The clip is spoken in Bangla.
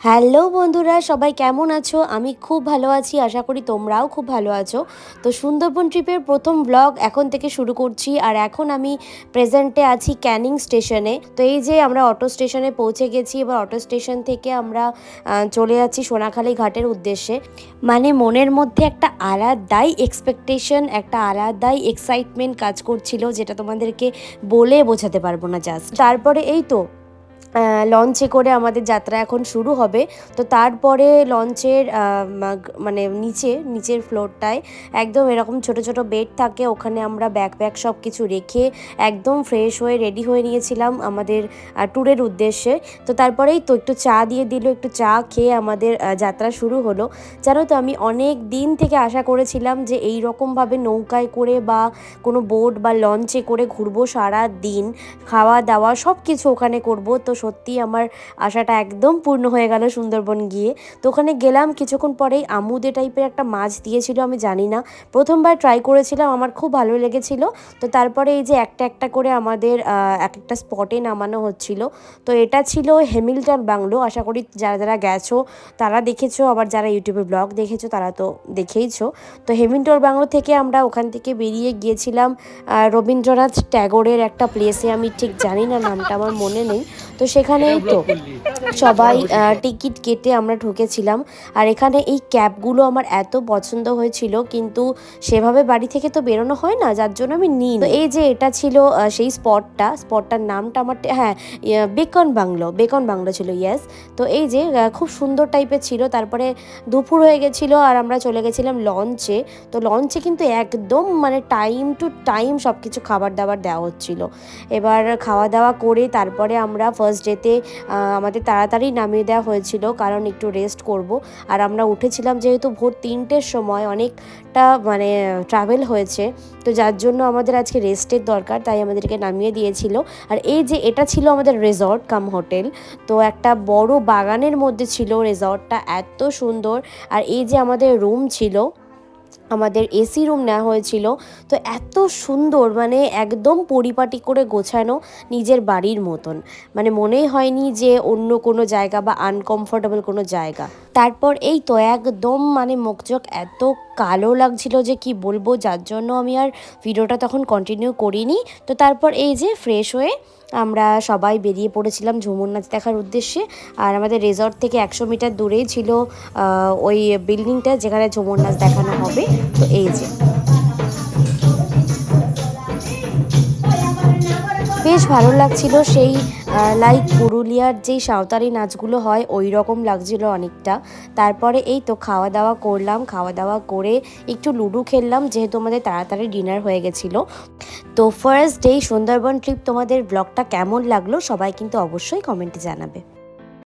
হ্যালো বন্ধুরা, সবাই কেমন আছো? আমি খুব ভালো আছি, আশা করি তোমরাও খুব ভালো আছো। তো সুন্দরবন ট্রিপের প্রথম ব্লগ এখন থেকে শুরু করছি, আর এখন আমি প্রেজেন্টে আছি ক্যানিং স্টেশনে। তো এই যে আমরা অটো স্টেশনে পৌঁছে গেছি, এবার অটো স্টেশন থেকে আমরা চলে যাচ্ছি সোনাখালী ঘাটের উদ্দেশ্যে। মানে মনের মধ্যে একটা আলাদাই এক্সপেকটেশন একটা আলাদাই এক্সাইটমেন্ট কাজ করছিল, যেটা তোমাদেরকে বলে বোঝাতে পারব না জাস্ট তারপরে এই তো লঞ্চে করে আমাদের যাত্রা এখন শুরু হবে। তো তারপরে লঞ্চের মানে নিচে, নিচের ফ্লোরটায় একদম এরকম ছোট ছোট বেড থাকে। ওখানে আমরা ব্যাগ ব্যাগ সব কিছু রেখে একদম ফ্রেশ হয়ে রেডি হয়ে নিয়েছিলাম আমাদের ট্যুরের উদ্দেশ্যে। তো তারপরেই তো একটু চা দিয়ে দিল, একটু চা খেয়ে আমাদের যাত্রা শুরু হলো। জানো তো, আমি অনেক দিন থেকে আশা করেছিলাম যে এই রকমভাবে নৌকায় করে বা কোনো বোট বা লঞ্চে করে ঘুরবো সারা দিন খাওয়া দাওয়া সব কিছু ওখানে করব। তো সত্যি আমার আশাটা একদম পূর্ণ হয়ে গেল সুন্দরবন গিয়ে। তো ওখানে গেলাম, কিছুক্ষণ পরেই আমুদে টাইপের একটা মাছ দিয়েছিল, আমি জানি না। প্রথমবার ট্রাই করেছিলাম, আমার খুব ভালো লেগেছিল। তো তারপরে এই যে একটা একটা করে আমাদের এক একটা স্পটে নামানো হচ্ছিল। তো এটা ছিল হেমিল্টন বাংলো। আশা করি যারা যারা গেছো, তারা দেখেছ। আবার যারা ইউটিউবে ব্লগ দেখেছ, তারা তো দেখেইছো। তো হেমিল্টন বাংলো থেকে আমরা ওখান থেকে বেরিয়ে গিয়েছিলাম রবীন্দ্রনাথ ট্যাগোরের একটা প্লেসে আমি ঠিক জানি না নামটা, আমার মনে নেই। তো সেখানেই তো সবাই টিকিট কেটে আমরা ঢুকেছিলাম। আর এখানে এই ক্যাবগুলো আমার এত পছন্দ হয়েছিল কিন্তু সেভাবে বাড়ি থেকে তো বেরোনো হয় না যার জন্য আমি নিই তো এই যে এটা ছিল সেই স্পটটা স্পটটার নামটা আমার হ্যাঁ বেকন বাংলো বেকন বাংলো ছিল ইয়েস তো এই যে খুব সুন্দর টাইপের ছিল তারপরে দুপুর হয়ে গেছিল আর আমরা চলে গেছিলাম লঞ্চে। তো লঞ্চে কিন্তু একদম মানে টাইম টু টাইম সব কিছু খাবার দাবার দেওয়া হচ্ছিল। এবার খাওয়া দাওয়া করে তারপরে আমরা ফার্স্ট ডেতে আমাদের তাড়াতাড়ি নামিয়ে দেওয়া হয়েছিল, কারণ একটু রেস্ট করব। আর আমরা উঠেছিলাম যেহেতু ভোর তিনটের সময়, অনেকটা মানে ট্রাভেল হয়েছে, তো যার জন্য আমাদের আজকে রেস্টের দরকার, তাই আমাদেরকে নামিয়ে দিয়েছিল। আর এই যে এটা ছিল আমাদের রিসর্ট কাম হোটেল, তো একটা বড় বাগানের মধ্যে ছিল রেজর্টটা এত সুন্দর। আর এই যে আমাদের রুম ছিল আমাদের এসি রুম নেওয়া হয়েছিল। তো এত সুন্দর মানে একদম পরিপাটি করে গোছানো নিজের বাড়ির মতন। মানে মনেই হয়নি যে অন্য কোনো জায়গা বা আনকমফোর্টেবল কোনো জায়গা। তারপর এই তো একদম মানে মুখচোখ এত কালো লাগছিল যে কি বলব, যার জন্য আমি আর ভিডিওটা তখন কন্টিনিউ করিনি। তো তারপর এই যে ফ্রেশ হয়ে আমরা সবাই বেরিয়ে পড়েছিলাম ঝুমুর নাচ দেখার উদ্দেশ্যে। আর আমাদের রিসর্ট থেকে একশো মিটার দূরেই ছিল ওই বিল্ডিংটা যেখানে ঝুমুর নাচ দেখানো হবে। তো এই যে। বেশ ভালো লাগছিল সেই লাইক পুরুলিয়ার যেই সাঁওতালি নাচগুলো হয় ওই রকম লাগছিল অনেকটা। তারপরে এই তো খাওয়া দাওয়া করলাম খাওয়া দাওয়া করে একটু লুডো খেললাম, যেহেতু আমাদের তাড়াতাড়ি ডিনার হয়ে গেছিল। তো ফার্স্ট ডে সুন্দরবন ট্রিপ তোমাদের ব্লগটা কেমন লাগল, সবাই কিন্তু অবশ্যই কমেন্টে জানাবে।